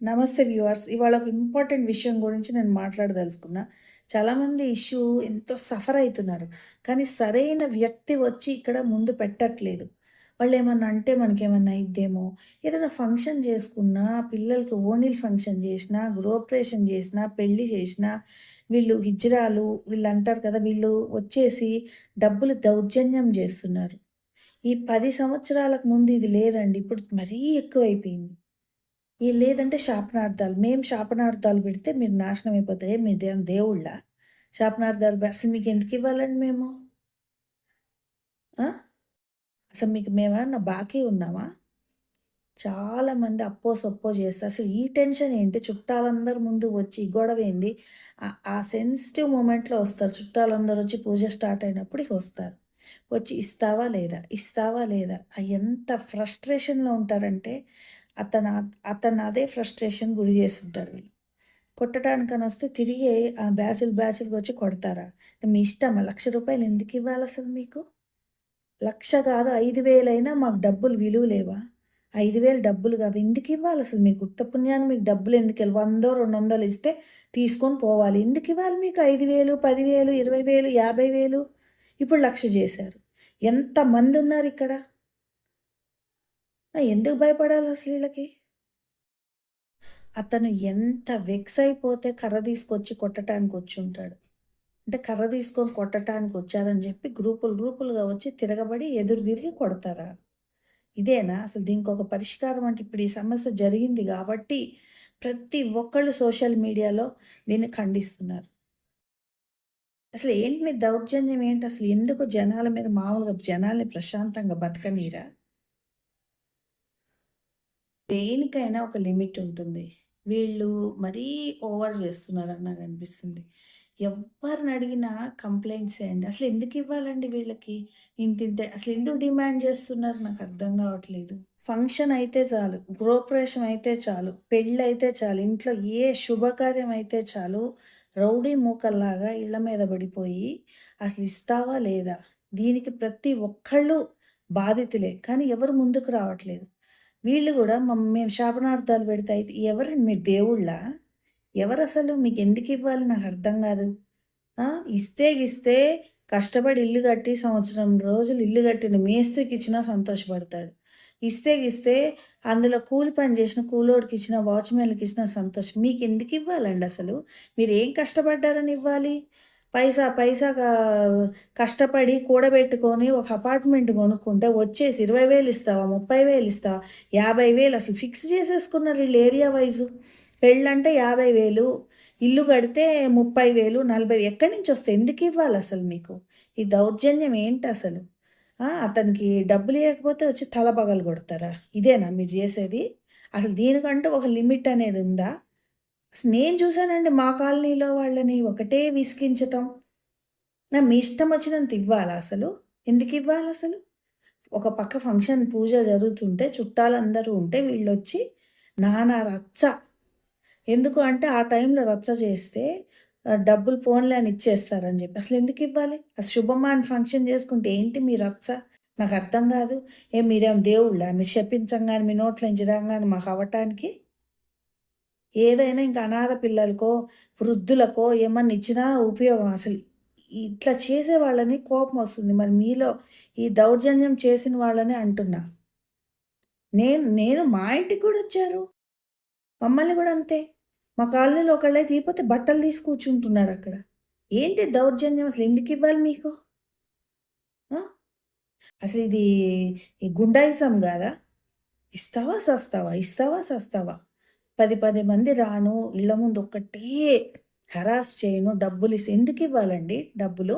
నమస్తే వ్యూవర్స్. ఇవాళ ఒక ఇంపార్టెంట్ విషయం గురించి నేను మాట్లాడదలుచుకున్నా. చాలామంది ఇష్యూ ఎంతో సఫర్ అవుతున్నారు కానీ సరైన వ్యక్తి వచ్చి ఇక్కడ ముందు పెట్టట్లేదు. వాళ్ళు ఏమన్నా అంటే మనకేమన్నా ఇద్దేమో. ఏదైనా ఫంక్షన్ చేసుకున్నా పిల్లలకి ఓనిల్ ఫంక్షన్ చేసినా గృహప్రవేశం చేసినా పెళ్ళి చేసినా వీళ్ళు హిజ్రాలు వీళ్ళు అంటారు కదా వీళ్ళు వచ్చేసి డబ్బులు దౌర్జన్యం చేస్తున్నారు. ఈ పది సంవత్సరాలకు ముందు ఇది లేదండి. ఇప్పుడు మరీ ఎక్కువైపోయింది. ఈ లేదంటే శాపనార్థాలు. మేము శాపనార్థాలు పెడితే మీరు నాశనం అయిపోతాయి మీ దేవుని దేవుళ్ళ? శాపనార్థాలు అసలు మీకు ఎందుకు ఇవ్వాలండి మేము? అసలు మీకు మేమన్నా బాకీ ఉన్నామా? చాలామంది అప్పో సొప్పో చేస్తారు. అసలు ఈ టెన్షన్ ఏంటి? చుట్టాలందరూ ముందు వచ్చి గొడవ ఏంది? ఆ- సెన్సిటివ్ మూమెంట్లో వస్తారు. చుట్టాలందరూ వచ్చి పూజ స్టార్ట్ అయినప్పుడు వస్తారు. వచ్చి ఇస్తావా లేదా? ఇస్తావా లేదా? ఎంత ఫ్రస్ట్రేషన్లో ఉంటారంటే అతను అతను అదే ఫ్రస్ట్రేషన్ గురి చేస్తుంటారు వీళ్ళు. కొట్టడానికని వస్తే తిరిగి ఆ బ్యాచులు బ్యాచులు వచ్చి కొడతారా? మీ ఇష్టమా? లక్ష రూపాయలు ఎందుకు ఇవ్వాలి అసలు మీకు? లక్ష కాదు ఐదు వేలైనా మాకు డబ్బులు విలువ లేవా? ఐదు వేలు డబ్బులు కావు ఎందుకు ఇవ్వాలి అసలు మీకు? ఉత్త పుణ్యాన్ని మీకు డబ్బులు ఎందుకు వెళ్ళి వందో రెండు వందలు ఇస్తే తీసుకొని పోవాలి. ఎందుకు ఇవ్వాలి మీకు ఐదు వేలు పదివేలు ఇరవై వేలు యాభై వేలు? ఇప్పుడు లక్ష చేశారు. ఎంతమంది ఉన్నారు ఇక్కడ? నా ఎందుకు భయపడాలి అసలు వీళ్ళకి? అతను ఎంత వెక్స్ అయిపోతే కర్ర తీసుకొచ్చి కొట్టడానికి వచ్చి ఉంటాడు అంటే కర్ర తీసుకొని కొట్టడానికి వచ్చారని చెప్పి గ్రూపులు గ్రూపులుగా వచ్చి తిరగబడి ఎదురు తిరిగి కొడతారా? ఇదేనా? అసలు దీనికి ఒక పరిష్కారం అంటే ఇప్పుడు ఈ సమస్య జరిగింది కాబట్టి ప్రతి ఒక్కళ్ళు సోషల్ మీడియాలో దీన్ని ఖండిస్తున్నారు. అసలు ఏంటి మీ దౌర్జన్యం? ఏంటి అసలు ఎందుకు జనాల మీద మామూలుగా జనాల్ని ప్రశాంతంగా బతకనీరా? దేనికైనా ఒక లిమిట్ ఉంటుంది. వీళ్ళు మరీ ఓవర్ చేస్తున్నారని నాకు అనిపిస్తుంది. ఎవరిని అడిగినా కంప్లైంట్స్ చేయండి అసలు ఎందుకు ఇవ్వాలండి వీళ్ళకి? ఇంత ఇంత అసలు ఎందుకు డిమాండ్ చేస్తున్నారు? నాకు అర్థం కావట్లేదు. ఫంక్షన్ అయితే చాలు గృహప్రవేశం అయితే చాలు పెళ్ళి అయితే చాలు ఇంట్లో ఏ శుభకార్యం అయితే చాలు రౌడీ మూకల్లాగా ఇళ్ళ మీద పడిపోయి అసలు ఇస్తావా లేదా? దీనికి ప్రతి ఒక్కళ్ళు బాధితులే కానీ ఎవరు ముందుకు రావట్లేదు. వీళ్ళు కూడా మమ్ మేము శాపనార్థాలు పెడితే అయితే ఎవరండి? మీరు దేవుళ్ళా? ఎవరు అసలు మీకు ఎందుకు ఇవ్వాలి? నాకు అర్థం కాదు. ఇస్తే ఇస్తే కష్టపడి ఇల్లు కట్టి సంవత్సరం రోజులు ఇల్లు కట్టిన మేస్త్రికి ఇచ్చినా సంతోషపడతాడు. ఇస్తే ఇస్తే అందులో కూలి పని చేసిన కూలోడికి ఇచ్చిన వాచ్మెన్కి ఇచ్చిన సంతోషం. మీకు ఎందుకు ఇవ్వాలండి అసలు? మీరు ఏం కష్టపడ్డారని ఇవ్వాలి? పైసా పైసా కష్టపడి కూడబెట్టుకొని ఒక అపార్ట్మెంట్ కొనుక్కుంటే వచ్చేసి ఇరవై వేలు ఇస్తావా ముప్పై వేలు ఇస్తావా? యాభై వేలు అసలు ఫిక్స్ చేసేసుకున్నారు వీళ్ళు ఏరియా వైజు. పెళ్ళంటే యాభై వేలు ఇల్లు కడితే ముప్పై వేలు నలభై ఎక్కడి నుంచి వస్తే ఎందుకు ఇవ్వాలి అసలు మీకు? ఈ దౌర్జన్యం ఏంటి అసలు? అతనికి డబ్బులు ఇవ్వకపోతే వచ్చి తల పగలు కొడతారా? ఇదేనా మీరు చేసేది? అసలు దీనికంటూ ఒక లిమిట్ అనేది ఉందా? నేను చూశానండి మా కాలనీలో వాళ్ళని ఒకటే విసిగించటం. నా మీ ఇష్టం వచ్చినంత ఇవ్వాలా అసలు? ఎందుకు ఇవ్వాలి అసలు? ఒక పక్క ఫంక్షన్ పూజ జరుగుతుంటే చుట్టాలందరూ ఉంటే వీళ్ళు వచ్చి నానా రచ్చ. ఎందుకు అంటే ఆ టైంలో రచ్చ చేస్తే డబ్బులు ఫోన్లే అని ఇచ్చేస్తారని చెప్పి. అసలు ఎందుకు ఇవ్వాలి? అసలు శుభమాన్ ఫంక్షన్ చేసుకుంటే ఏంటి మీ రచ్చ? నాకు అర్థం కాదు. ఏ మీరేం దేవుళ్ళ? మీరు చెప్పించంగానే మీ నోట్లో ఇంచడం కానీ మాకు అవ్వటానికి ఏదైనా ఇంకా అనాథ పిల్లలకో వృద్ధులకో ఏమన్నా ఇచ్చినా ఉపయోగం అసలు. ఇట్లా చేసే వాళ్ళని కోపం వస్తుంది. మరి మీలో ఈ దౌర్జన్యం చేసిన వాళ్ళని అంటున్నా. నేను నేను మా ఇంటికి కూడా వచ్చారు. మమ్మల్ని కూడా అంతే. మా కాలనీలో ఒకళ్ళే తీపోతే బట్టలు తీసి కూర్చుంటున్నారు అక్కడ. ఏంటి దౌర్జన్యం? అసలు ఎందుకు ఇవ్వాలి మీకు? అసలు ఇది ఈ గుండాయిసం కాదా? ఇస్తావా సస్తావా? ఇస్తావా సస్తావా? పది పది మంది రాను ఇళ్ళ ముందు ఒక్కటే హరాస్ చేయను డబ్బులు ఇస్తే ఎందుకు ఇవ్వాలండి డబ్బులు?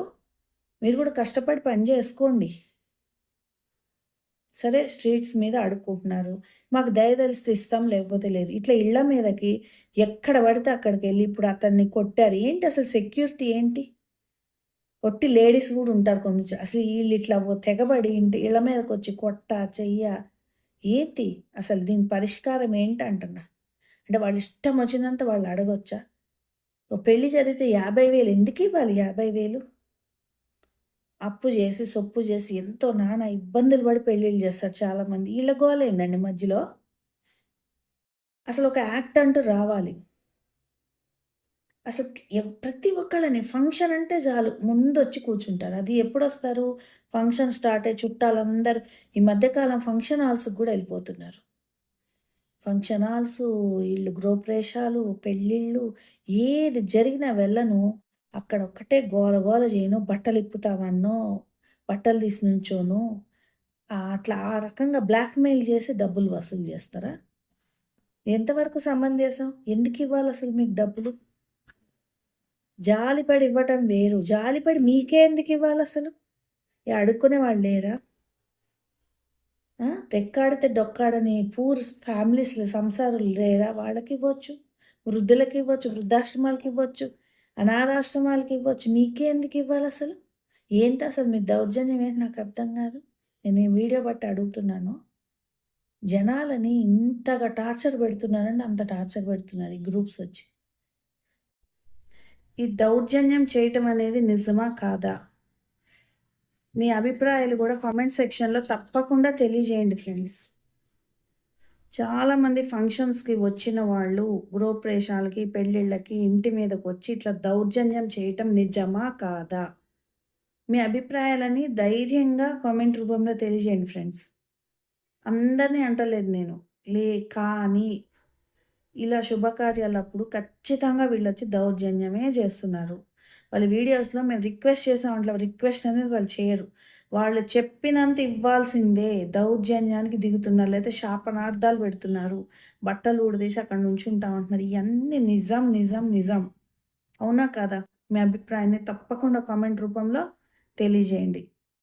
మీరు కూడా కష్టపడి పని చేసుకోండి. సరే స్ట్రీట్స్ మీద అడుక్కుంటున్నారు. మాకు దయదలిస్తే ఇస్తాం లేకపోతే లేదు. ఇట్లా ఇళ్ళ మీదకి ఎక్కడ పడితే అక్కడికి వెళ్ళి ఇప్పుడు అతన్ని కొట్టారు. ఏంటి అసలు సెక్యూరిటీ ఏంటి? కొట్టి లేడీస్ కూడా ఉంటారు కొంచెం. అసలు వీళ్ళు ఇట్లా తెగబడి ఇంటి ఇళ్ళ మీదకి వచ్చి కొట్ట చెయ్య. ఏంటి? అసలు దీని పరిష్కారం ఏంటి అంటున్నా. అంటే వాళ్ళు ఇష్టం వచ్చినంత వాళ్ళు అడగొచ్చా ఓ పెళ్ళి జరిగితే యాభై వేలు ఎందుకు ఇవ్వాలి యాభై వేలు అప్పు చేసి సొప్పు చేసి ఎంతో నానా ఇబ్బందులు పడి పెళ్ళిళ్ళు చేస్తారు చాలామంది వీళ్ళ గోలైందండి మధ్యలో అసలు ఒక యాక్ట్ అంటూ రావాలి. అసలు ప్రతి ఒక్కళ్ళని ఫంక్షన్ అంటే చాలు ముందు వచ్చి కూర్చుంటారు. అది ఎప్పుడొస్తారు? ఫంక్షన్ స్టార్ట్ అయ్యి చుట్టాలందరూ ఈ మధ్యకాలం ఫంక్షన్ హాల్స్‌కి కూడా వెళ్ళిపోతున్నారు ఫంక్షన్ హాల్స్ ఈళ్ళు గృహప్రవేశాలు, పెళ్ళిళ్ళు ఏది జరిగినా వెళ్ళను. అక్కడ ఒక్కటే గోల గోల చేయను. బట్టలిప్పుతామనో, బట్టలు తీసి నుంచోను. అట్లా ఆ రకంగా బ్లాక్‌మెయిల్ చేసి డబ్బులు వసూలు చేస్తారా? ఎంతవరకు సమంధ్యసం ఎందుకు ఇవ్వాలి అసలు మీకు డబ్బులు? జాలిపడి ఇవ్వటం వేరు. జాలిపడి మీకే ఎందుకు ఇవ్వాలి అసలు అడుక్కునే వాళ్ళు లేరా? రెక్కాడితే డొక్కాడని పూర్ ఫ్యామిలీస్ సంసారులు లేరా? వాళ్ళకి ఇవ్వచ్చు వృద్ధులకి ఇవ్వచ్చు వృద్ధాశ్రమాలకి ఇవ్వచ్చు అనాథాశ్రమాలకి ఇవ్వచ్చు మీకే ఏంటి అసలు మీ దౌర్జన్యం ఏంటి అర్థం కాదు. నేను ఈ వీడియో బట్టి అడుగుతున్నాను. జనాలని ఇంతగా టార్చర్ పెడుతున్నారంటే అంత టార్చర్ పెడుతున్నారు ఈ గ్రూప్స్ వచ్చి. ఈ దౌర్జన్యం చేయటం అనేది నిజమా? కాదా? మీ అభిప్రాయాలు కూడా కామెంట్ సెక్షన్‌లో తప్పకుండా తెలియజేయండి ఫ్రెండ్స్. చాలామంది ఫంక్షన్స్‌కి వచ్చిన వాళ్ళు గృహప్రవేశాలకి, పెళ్ళిళ్ళకి ఇంటి మీదకొచ్చి ఇట్లా దౌర్జన్యం చేయటం నిజమా? కాదా? మీ అభిప్రాయాలని ధైర్యంగా కామెంట్ రూపంలో తెలియజేయండి ఫ్రెండ్స్. అందరిని అంటలేదు నేను. లే కానీ ఇలా శుభకార్యాలప్పుడు ఖచ్చితంగా వీళ్ళొచ్చి దౌర్జన్యమే చేస్తున్నారు. వాళ్ళ వీడియోస్‌లో మేము రిక్వెస్ట్ చేసాం అట్లా రిక్వెస్ట్ అనేది వాళ్ళు చేయరు. వాళ్ళు చెప్పినంత ఇవ్వాల్సిందే. దౌర్జన్యానికి దిగుతున్నారు. లేదా శాపనార్థాలు పెడుతున్నారు. బట్టలు ఊడదీసి అక్కడ నుంచుంటాం అంటున్నారు. ఇవన్నీ నిజం, నిజం, నిజం. అవునా కదా మీ అభిప్రాయాన్ని తప్పకుండా కామెంట్ రూపంలో తెలియజేయండి.